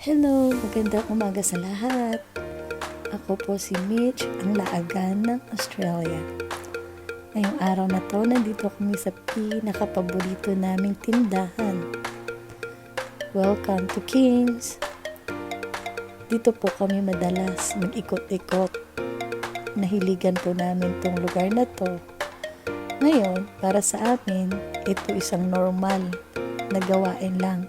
Hello, magandang umaga sa lahat. Ako po si Mitch, ang laagan ng Australia. Ngayong araw na to, nandito kami sa pinakapaborito naming tindahan. Welcome to Kings! Dito po kami madalas mag-ikot-ikot. Nahiligan po namin tong lugar na to. Ngayon, para sa amin, ito isang normal na gawain lang.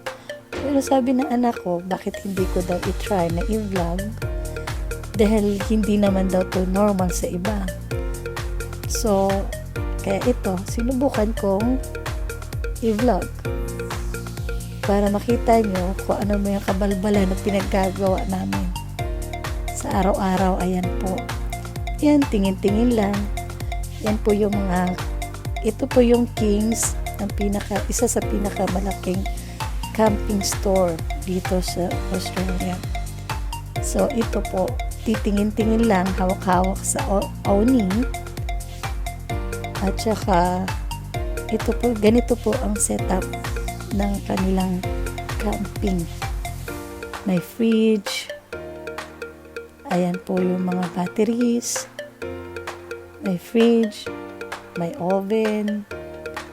Pero sabi ng anak ko, bakit hindi ko daw i-try na i-vlog? Dahil hindi naman daw to normal sa iba. So, kaya ito, sinubukan kong i-vlog. Para makita nyo kung ano may kabalbalan na pinaggagawa namin. Sa araw-araw, ayan po. Yan, tingin-tingin lang. Yan po yung mga, ito po yung Kings, ang pinaka, isa sa pinakamalaking camping store dito sa Australia. So, ito po, titingin-tingin lang, hawak-hawak sa awning. At saka, ito po, ganito po ang setup ng kanilang camping. May fridge. Ayan po yung mga batteries. May fridge. May oven.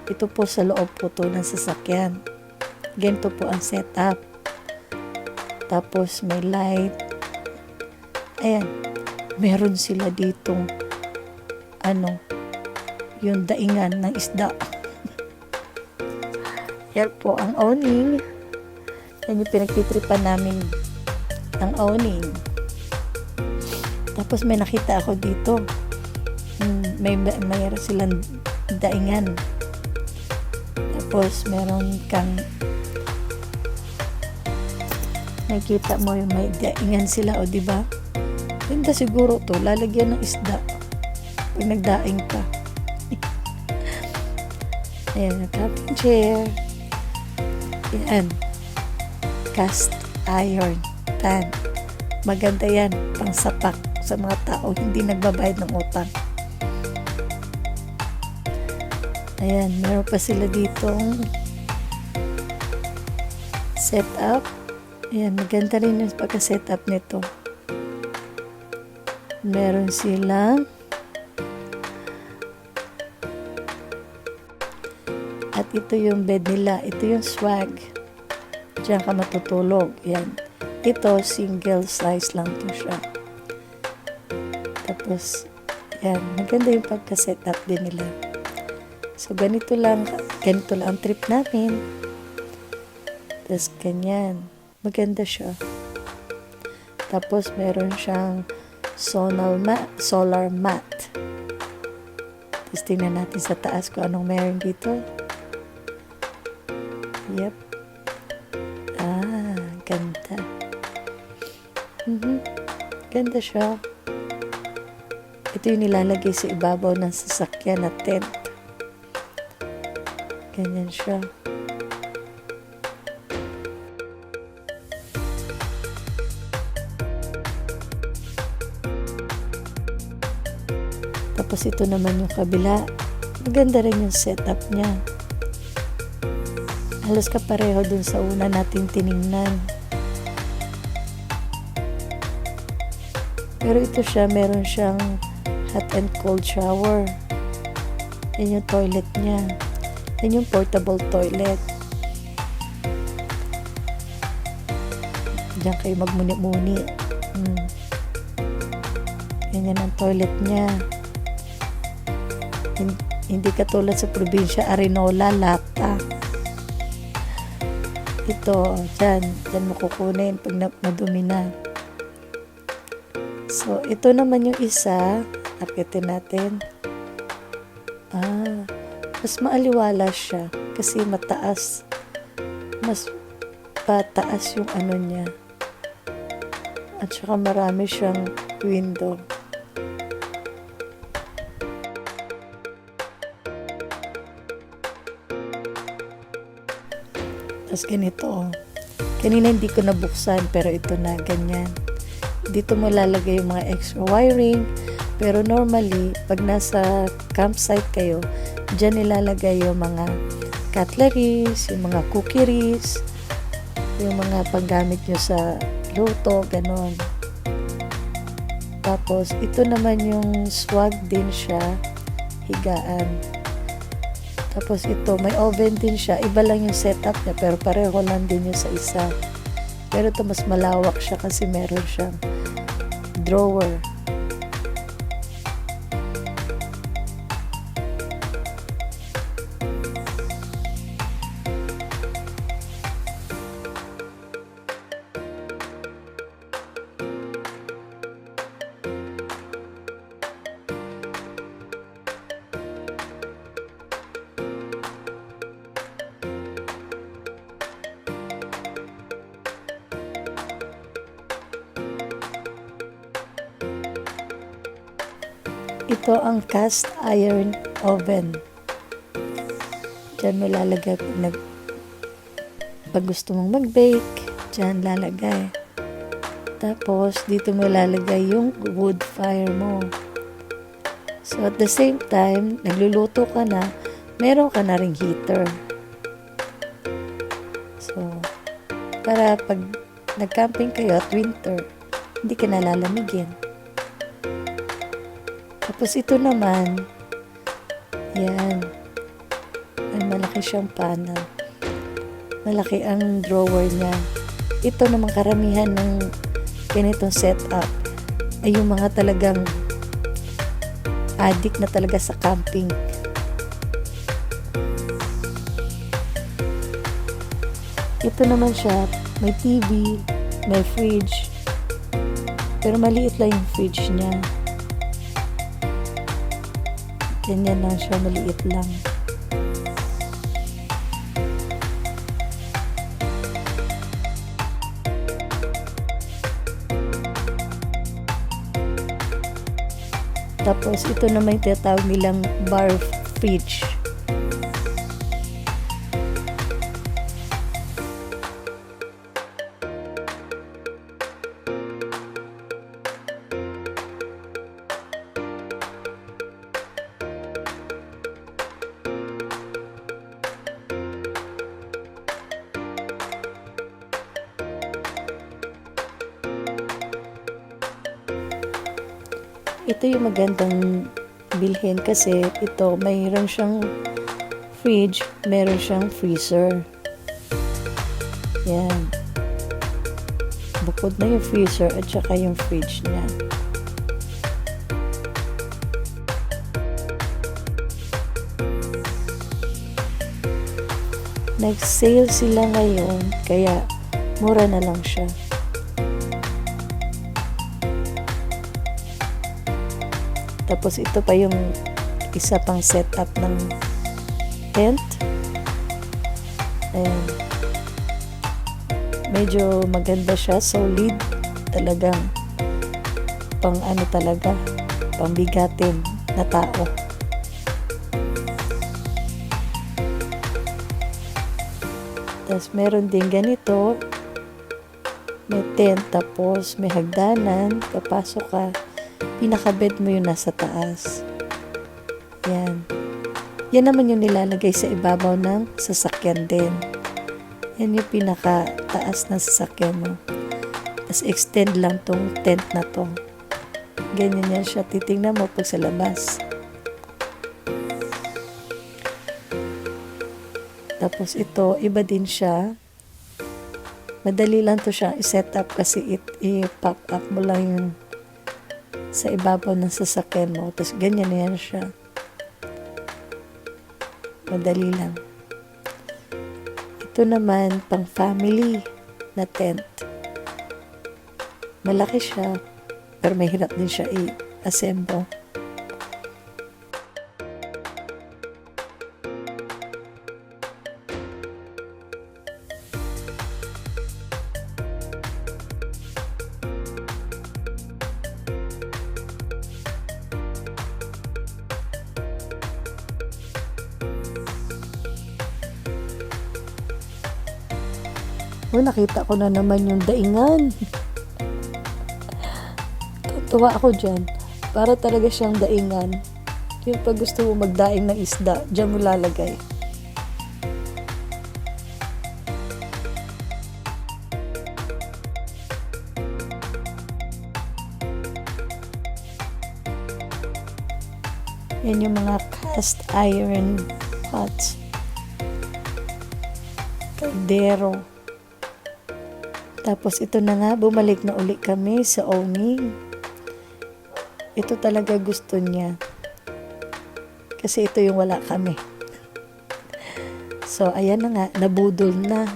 Ito po sa loob po to ng sasakyan. Ganito po ang setup. Tapos may light. Ayan. Meron sila ditong ano, yung daingan ng isda. Yan po ang owning. Yan yung pinagtitripan namin ng owning. Tapos may nakita ako dito. Hmm, may mayroon silang daingan. Tapos meron kang nakikita mo yung may daingan sila o di ba? Ganda siguro to, lalagyan ng isda. Pag nagdaing ka. Ayan, ang camping chair. Yan. Cast iron pan. Maganda yan, pang sapak sa mga tao hindi nagbabayad ng utang. Ayan, meron pa sila ditong setup. Ayan, maganda rin yung pagka-setup nito. Meron sila At ito yung bed nila. Ito yung swag. Diyan ka matutulog. Yan. Ito, single size lang to siya. Tapos, yan. Maganda yung pagka-set up din nila. So, ganito lang. Ganito lang ang trip namin. Tapos, ganyan. Maganda siya. Tapos, meron siyang solar mat. Solar mat. Tapos, tingnan natin sa taas kung anong meron dito. Yep. Ah, ganda. Mhm. Ganda siya. Ito yung nilalagay sa ibabaw ng sasakyan na tent. Ganyan siya. Tapos ito naman yung kabila. Maganda rin yung setup niya halos kapareho dun sa una natin tiningnan. Pero ito siya, meron siyang hot and cold shower. Yan yung toilet niya. Yan yung portable toilet. Diyan kayo magmuni-muni. Hmm. Yan yan ang toilet niya. Hin- Hindi katulad sa probinsya, Arenola, Lata ito, dyan, dyan mo kukunin pag madumi na. So, ito naman yung isa, akitin natin. Ah, mas maaliwala siya kasi mataas. Mas pataas yung ano niya. At saka marami siyang window. Tapos ganito, oh. Kanina hindi ko nabuksan, pero ito na, ganyan. Dito mo lalagay yung mga extra wiring. Pero normally, pag nasa campsite kayo, dyan nilalagay yung mga cutleries, yung mga cookeries, yung mga panggamit nyo sa luto, ganon. Tapos, ito naman yung swag din siya, higaan. Tapos ito, may oven din siya. Iba lang yung setup niya, pero pareho lang din yung sa isa. Pero ito mas malawak siya kasi meron siyang drawer. Ito ang cast iron oven. Diyan mo lalagay pag, pag gusto mong mag-bake, diyan lalagay. Tapos, dito mo lalagay yung wood fire mo. So, at the same time, nagluluto ka na, meron ka na ring heater. So, para pag nag-camping kayo at winter, hindi ka nalalamigin. Tapos ito naman, yan, ay malaki siyang panel. Malaki ang drawer niya. Ito naman karamihan ng ganitong setup ay yung mga talagang addict na talaga sa camping. Ito naman siya, may TV, may fridge, pero maliit lang yung fridge niya. Ganyan lang siya, maliit lang. Tapos ito naman yung tinatawag nilang bar fridge. Ito yung magandang bilhin kasi ito mayroon siyang fridge, meron siyang freezer. Yan. Bukod na yung freezer at saka yung fridge niya. Nag-sale sila ngayon, kaya mura na lang siya. Tapos ito pa yung isa pang setup ng tent. Ayan. Medyo maganda siya, solid. Talagang pang ano talaga, pambigatin na tao. Tapos meron din ganito, may tent, tapos may hagdanan, papasok ka, pinakabed mo yung nasa taas. Yan. Yan naman yung nilalagay sa ibabaw ng sasakyan din. Yan yung pinaka taas na sasakyan mo. Tapos extend lang tong tent na to. Ganyan yan siya. Titingnan mo pag sa labas. Tapos ito, iba din siya. Madali lang to siya i-set up kasi it, i-pack up mo lang yung sa ibabaw ng sasakyan mo. Tapos ganyan yan siya. Madali lang. Ito naman, pang family na tent. Malaki siya, pero mahirap din siya i-assemble. Oh, nakita ko na naman yung daingan. Tuwa ako dyan. Para talaga siyang daingan. Yung pag gusto mo magdaing ng isda, dyan mo lalagay. Yan yung mga cast iron pots. Kaldero. Kaldero. Tapos ito na nga, bumalik na uli kami sa owning. Ito talaga gusto niya. Kasi ito yung wala kami. So, ayan na nga, nabudol na.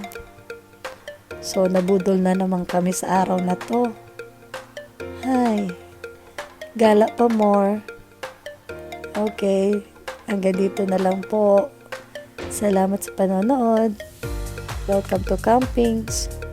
So, nabudol na naman kami sa araw na to. Hi. Gala pa more. Okay. Hanggang dito na lang po. Salamat sa panonood. Welcome to Campings.